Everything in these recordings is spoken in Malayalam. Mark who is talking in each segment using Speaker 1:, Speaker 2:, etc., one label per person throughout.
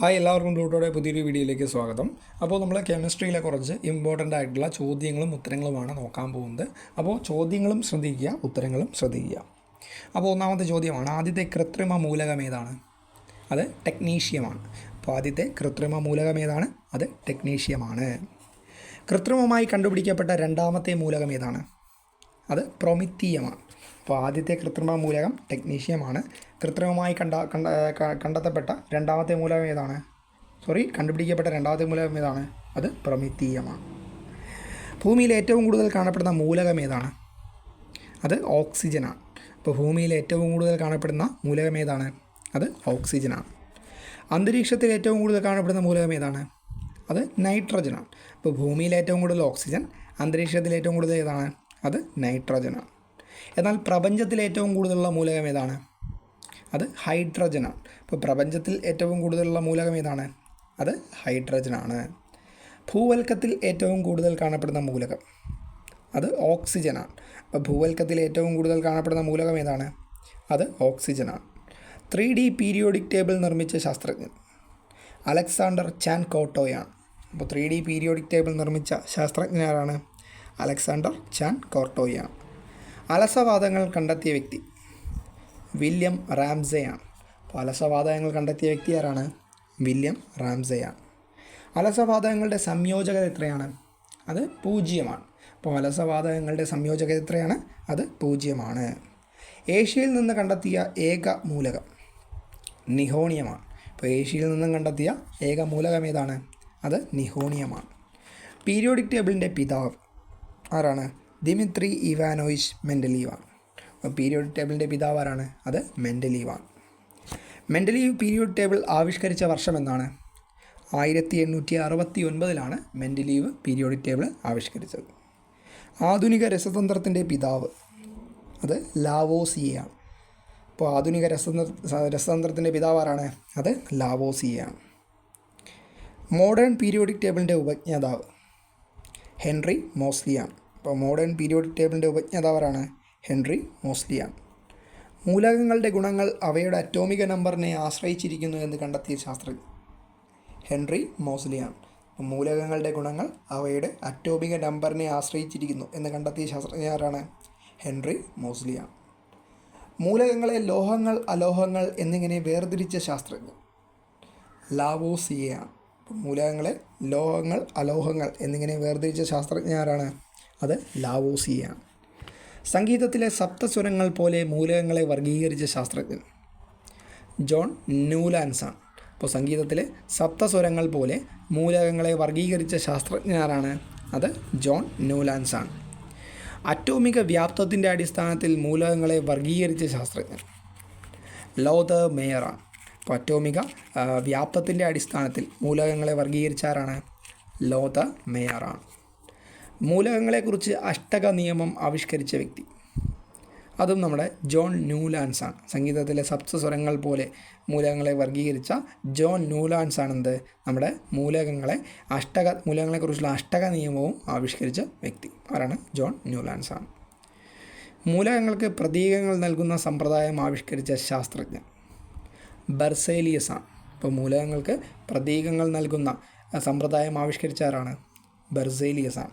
Speaker 1: ഹായ് എല്ലാവർക്കും ബ്ലൂട്ടോയുടെ പുതിയൊരു വീഡിയോയിലേക്ക് സ്വാഗതം. അപ്പോൾ നമ്മൾ കെമിസ്ട്രിയിലെ കുറച്ച് ഇമ്പോർട്ടന്റ് ആയിട്ടുള്ള ചോദ്യങ്ങളും ഉത്തരങ്ങളുമാണ് നോക്കാൻ പോകുന്നത്. അപ്പോൾ ചോദ്യങ്ങളും ശ്രദ്ധിക്കുക ഉത്തരങ്ങളും ശ്രദ്ധിക്കുക. അപ്പോൾ ഒന്നാമത്തെ ചോദ്യമാണ് ആദ്യത്തെ കൃത്രിമ മൂലകം ഏതാണ്? അത് ടെക്നീഷ്യമാണ് അപ്പോൾ ആദ്യത്തെ കൃത്രിമ മൂലകം ഏതാണ്? അത് ടെക്നീഷ്യമാണ് കൃത്രിമമായി കണ്ടുപിടിക്കപ്പെട്ട രണ്ടാമത്തെ മൂലകം ഏതാണ്? അത് പ്രൊമിത്തീയമാണ് അപ്പോൾ ആദ്യത്തെ കൃത്രിമ മൂലകം ടെക്നീഷ്യമാണ്. കൃത്രിമമായി കണ്ട കണ്ട കണ്ടെത്തപ്പെട്ട രണ്ടാമത്തെ മൂലകം ഏതാണ്? സോറി കണ്ടുപിടിക്കപ്പെട്ട രണ്ടാമത്തെ മൂലകം ഏതാണ്? അത് പ്രൊമിത്തീയമാണ് ഭൂമിയിൽ ഏറ്റവും കൂടുതൽ കാണപ്പെടുന്ന മൂലകം ഏതാണ്? അത് ഓക്സിജനാണ്. അപ്പോൾ ഭൂമിയിൽ ഏറ്റവും കൂടുതൽ കാണപ്പെടുന്ന മൂലകം ഏതാണ്? അത് ഓക്സിജനാണ്. അന്തരീക്ഷത്തിൽ ഏറ്റവും കൂടുതൽ കാണപ്പെടുന്ന മൂലകം ഏതാണ്? അത് നൈട്രജനാണ്. അപ്പോൾ ഭൂമിയിൽ ഏറ്റവും കൂടുതൽ ഓക്സിജൻ അന്തരീക്ഷത്തിൽ ഏറ്റവും കൂടുതൽ ഏതാണ്? അത് നൈട്രജനാണ് എന്നാൽ പ്രപഞ്ചത്തിൽ ഏറ്റവും കൂടുതലുള്ള മൂലകം ഏതാണ്? അത് ഹൈഡ്രജനാണ് ഇപ്പോൾ പ്രപഞ്ചത്തിൽ ഏറ്റവും കൂടുതലുള്ള മൂലകം ഏതാണ്? അത് ഹൈഡ്രജനാണ്. ഭൂവൽക്കത്തിൽ ഏറ്റവും കൂടുതൽ കാണപ്പെടുന്ന മൂലകം അത് ഓക്സിജനാണ് അപ്പോൾ ഭൂവൽക്കത്തിൽ ഏറ്റവും കൂടുതൽ കാണപ്പെടുന്ന മൂലകം ഏതാണ്? അത് ഓക്സിജനാണ് ത്രീ ഡി പീരിയോഡിക് ടേബിൾ നിർമ്മിച്ച ശാസ്ത്രജ്ഞൻ അലക്സാണ്ടർ ചാൻ കോട്ടോയാണ്. അപ്പോൾ ത്രീ ഡി പീരിയോഡിക് ടേബിൾ നിർമ്മിച്ച ശാസ്ത്രജ്ഞനാരാണ് അലക്സാണ്ടർ ചാൻ കോർട്ടോയാണ് അലസവാദങ്ങൾ കണ്ടെത്തിയ വ്യക്തി. വില്യം റാംസെയാണ് അപ്പോൾ അലസവാദങ്ങൾ കണ്ടെത്തിയ വ്യക്തി ആരാണ്? വില്യം റാംസെയാണ് അലസവാദങ്ങളുടെ സംയോജകത എത്രയാണ്? അത് പൂജ്യമാണ്. അപ്പോൾ അലസവാദങ്ങളുടെ സംയോജകത എത്രയാണ്? അത് പൂജ്യമാണ്. ഏഷ്യയിൽ നിന്ന് കണ്ടെത്തിയ ഏക മൂലകം നിഹോണിയമാണ്. ഇപ്പോൾ ഏഷ്യയിൽ നിന്നും കണ്ടെത്തിയ ഏക മൂലകം ഏതാണ്? അത് നിഹോണിയമാണ്. പീരിയോഡിക് ടേബിളിന്റെ പിതാവ് ആരാണ്? ദിമിത്രി ഇവാനോയിച്ച് മെന്റലീവാണ് പീരിയോഡിക് ടേബിളിന്റെ പിതാവ് ആരാണ്? അത് മെന്റലീവാണ് മെന്റലീവ് പീരിയോഡ് ടേബിൾ ആവിഷ്കരിച്ച വർഷം എന്നാണ് ആയിരത്തി എണ്ണൂറ്റി അറുപത്തി ഒൻപതിലാണ് മെന്റലീവ് പീരിയോഡിക് ടേബിൾ ആവിഷ്കരിച്ചത്. ആധുനിക രസതന്ത്രത്തിന്റെ പിതാവ് അത് ലാവോസിയയാണ്. അപ്പോൾ ആധുനിക രസതന്ത്ര രസതന്ത്രത്തിന്റെ പിതാവ് ആരാണ്? അത് ലാവോസിയയാണ്. മോഡേൺ പീരിയോഡിക് ടേബിളിന്റെ ഉപജ്ഞാതാവ് ഹെൻറി മോസ്ലിയാണ് ഇപ്പോൾ മോഡേൺ പീരിയോഡിക് ടേബിളിന്റെ ഉപജ്ഞാതാവരാണ് ഹെൻറി മോസ്ലിയാണ് മൂലകങ്ങളുടെ ഗുണങ്ങൾ അവയുടെ അറ്റോമിക നമ്പറിനെ ആശ്രയിച്ചിരിക്കുന്നു എന്ന് കണ്ടെത്തിയ ശാസ്ത്രജ്ഞൻ ഹെൻറി മോസ്ലിയാണ് മൂലകങ്ങളുടെ ഗുണങ്ങൾ അവയുടെ അറ്റോമിക നമ്പറിനെ ആശ്രയിച്ചിരിക്കുന്നു എന്ന് കണ്ടെത്തിയ ശാസ്ത്രജ്ഞരാണ് ഹെൻറി മോസ്ലിയാണ് മൂലകങ്ങളെ ലോഹങ്ങൾ അലോഹങ്ങൾ എന്നിങ്ങനെ വേർതിരിച്ച ശാസ്ത്രജ്ഞൻ. ലാവോസിയയാണ് മൂലകങ്ങളെ ലോഹങ്ങൾ അലോഹങ്ങൾ എന്നിങ്ങനെ വേർതിരിച്ച ശാസ്ത്രജ്ഞരാണ് അത് ലാവോസിയാണ്. സംഗീതത്തിലെ സപ്തസ്വരങ്ങൾ പോലെ മൂലകങ്ങളെ വർഗീകരിച്ച ശാസ്ത്രജ്ഞൻ ജോൺ ന്യൂലാൻസാണ്. അപ്പോൾ സംഗീതത്തിലെ സപ്തസ്വരങ്ങൾ പോലെ മൂലകങ്ങളെ വർഗീകരിച്ച ശാസ്ത്രജ്ഞരാണ് അത് ജോൺ ന്യൂലാൻസാണ്. അറ്റോമിക വ്യാപ്തത്തിന്റെ അടിസ്ഥാനത്തിൽ മൂലകങ്ങളെ വർഗീകരിച്ച ശാസ്ത്രജ്ഞൻ ലോത മേയറാണ്. അപ്പോൾ അറ്റോമിക വ്യാപ്തത്തിന്റെ അടിസ്ഥാനത്തിൽ മൂലകങ്ങളെ വർഗീകരിച്ചാരാണ് ലോത മേയറാണ്. മൂലകങ്ങളെക്കുറിച്ച് അഷ്ടക നിയമം ആവിഷ്കരിച്ച വ്യക്തി. അതും നമ്മുടെ ജോൺ ന്യൂലാൻസ് ആണ് സംഗീതത്തിലെ സപ്തസ്വരങ്ങൾ പോലെ മൂലകങ്ങളെ വർഗീകരിച്ച ജോൺ ന്യൂലാൻസ് ആണെന്ത് നമ്മുടെ മൂലകങ്ങളെ അഷ്ടക മൂലകങ്ങളെക്കുറിച്ചുള്ള അഷ്ടക നിയമവും ആവിഷ്കരിച്ച വ്യക്തി. ആരാണ്? ജോൺ ന്യൂലാൻസ് ആണ് മൂലകങ്ങൾക്ക് പ്രതീകങ്ങൾ നൽകുന്ന സമ്പ്രദായം ആവിഷ്കരിച്ച ശാസ്ത്രജ്ഞൻ. ബർസേലിയസ്. ആണ് ഇപ്പോൾ മൂലകങ്ങൾക്ക് പ്രതീകങ്ങൾ നൽകുന്ന സമ്പ്രദായം ആവിഷ്കരിച്ച ആരാണ് ബർസേലിയസ്. ആണ്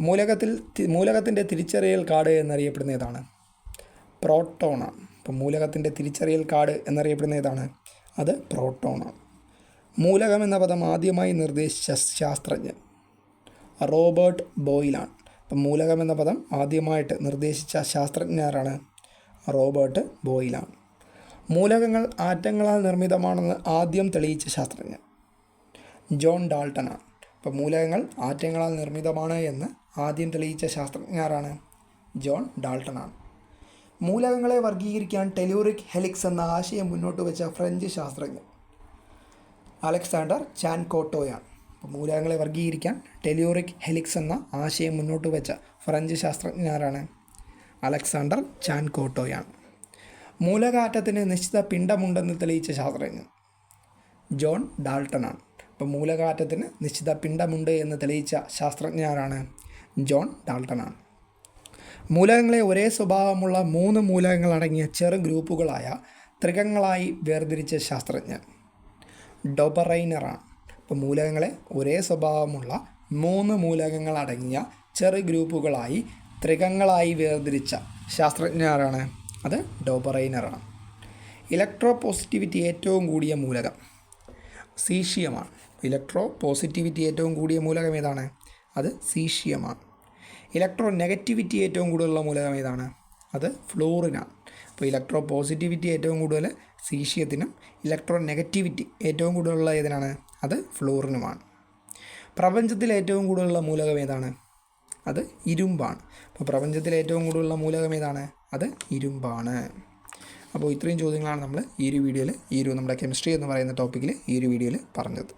Speaker 1: മൂലകത്തിൽ മൂലകത്തിന്റെ തിരിച്ചറിയൽ കാർഡ് എന്നറിയപ്പെടുന്ന ഏതാണ് പ്രോട്ടോണാണ് ഇപ്പോൾ മൂലകത്തിന്റെ തിരിച്ചറിയൽ കാർഡ് എന്നറിയപ്പെടുന്ന ഏതാണ് അത് പ്രോട്ടോണാണ് മൂലകം എന്ന പദം ആദ്യമായി നിർദ്ദേശിച്ച ശാസ്ത്രജ്ഞൻ റോബർട്ട് ബോയിലാണ്. അപ്പം മൂലകം എന്ന പദം ആദ്യമായിട്ട് നിർദ്ദേശിച്ച ശാസ്ത്രജ്ഞരാണ് റോബർട്ട് ബോയിലാണ്. മൂലകങ്ങൾ ആറ്റങ്ങളാൽ നിർമ്മിതമാണെന്ന് ആദ്യം തെളിയിച്ച ശാസ്ത്രജ്ഞൻ. ജോൺ ഡാൾട്ടനാണ്. അപ്പോൾ മൂലകങ്ങൾ ആറ്റങ്ങളാൽ നിർമ്മിതമാണ് എന്ന് ആദ്യം തെളിയിച്ച ശാസ്ത്രജ്ഞ ആരാണ്? ജോൺ ഡാൾട്ടനാണ്. മൂലകങ്ങളെ വർഗീകരിക്കാൻ ടെലൂറിക് ഹെലിക്സ് എന്ന ആശയം മുന്നോട്ട് വെച്ച ഫ്രഞ്ച് ശാസ്ത്രജ്ഞൻ അലക്സാണ്ടർ ചാൻ കോട്ടോയാണ് അപ്പോൾ മൂലകങ്ങളെ വർഗീകരിക്കാൻ ടെലിയോറിക് ഹെലിക്സ് എന്ന ആശയം മുന്നോട്ട് വെച്ച ഫ്രഞ്ച് ശാസ്ത്രജ്ഞരാണ് അലക്സാണ്ടർ ചാൻ കോട്ടോയാണ് മൂലകാറ്റത്തിന് നിശ്ചിത പിണ്ഡമുണ്ടെന്ന് തെളിയിച്ച ശാസ്ത്രജ്ഞൻ ജോൺ ഡാൾട്ടനാണ്. അപ്പോൾ മൂലകാറ്റത്തിന് നിശ്ചിത പിണ്ഡമുണ്ട് എന്ന് തെളിയിച്ച ശാസ്ത്രജ്ഞരാണ് ജോൺ ഡാൾട്ടനാണ്. മൂലകങ്ങളെ ഒരേ സ്വഭാവമുള്ള മൂന്ന് മൂലകങ്ങൾ അടങ്ങിയ ചെറു ഗ്രൂപ്പുകളായ ത്രികങ്ങളായി വേർതിരിച്ച ശാസ്ത്രജ്ഞൻ ഡൊബറൈനറാണ്. അപ്പോൾ മൂലകങ്ങളെ ഒരേ സ്വഭാവമുള്ള മൂന്ന് മൂലകങ്ങൾ അടങ്ങിയ ചെറു ഗ്രൂപ്പുകളായി ത്രികങ്ങളായി വേർതിരിച്ച ശാസ്ത്രജ്ഞരാണ് അത് ഡോബറൈനറാണ്. ഇലക്ട്രോ പോസിറ്റിവിറ്റി ഏറ്റവും കൂടിയ മൂലകം സീഷ്യമാണ്. ഇലക്ട്രോ പോസിറ്റിവിറ്റി ഏറ്റവും കൂടിയ മൂലകം ഏതാണ്? അത് സീഷ്യമാണ്. ഇലക്ട്രോ നെഗറ്റിവിറ്റി ഏറ്റവും കൂടുതലുള്ള മൂലകം ഏതാണ്? അത് ഫ്ലോറിനാണ്. അപ്പോൾ ഇലക്ട്രോ പോസിറ്റിവിറ്റി ഏറ്റവും കൂടുതൽ സീഷ്യത്തിനും ഇലക്ട്രോ നെഗറ്റിവിറ്റി ഏറ്റവും കൂടുതലുള്ള ഏതിനാണ്? അത് ഫ്ലോറിനുമാണ്. പ്രപഞ്ചത്തിൽ ഏറ്റവും കൂടുതലുള്ള മൂലകം ഏതാണ്? അത് ഇരുമ്പാണ്. അപ്പോൾ പ്രപഞ്ചത്തിൽ ഏറ്റവും കൂടുതലുള്ള മൂലകം ഏതാണ്? അത് ഇരുമ്പാണ്. അപ്പോൾ ഇത്രയും ചോദ്യങ്ങളാണ് നമ്മൾ ഈ ഒരു വീഡിയോയിൽ ഈ ഒരു നമ്മുടെ കെമിസ്ട്രി എന്ന് പറയുന്ന ടോപ്പിക്കിൽ ഈ ഒരു വീഡിയോയിൽ പറഞ്ഞത്.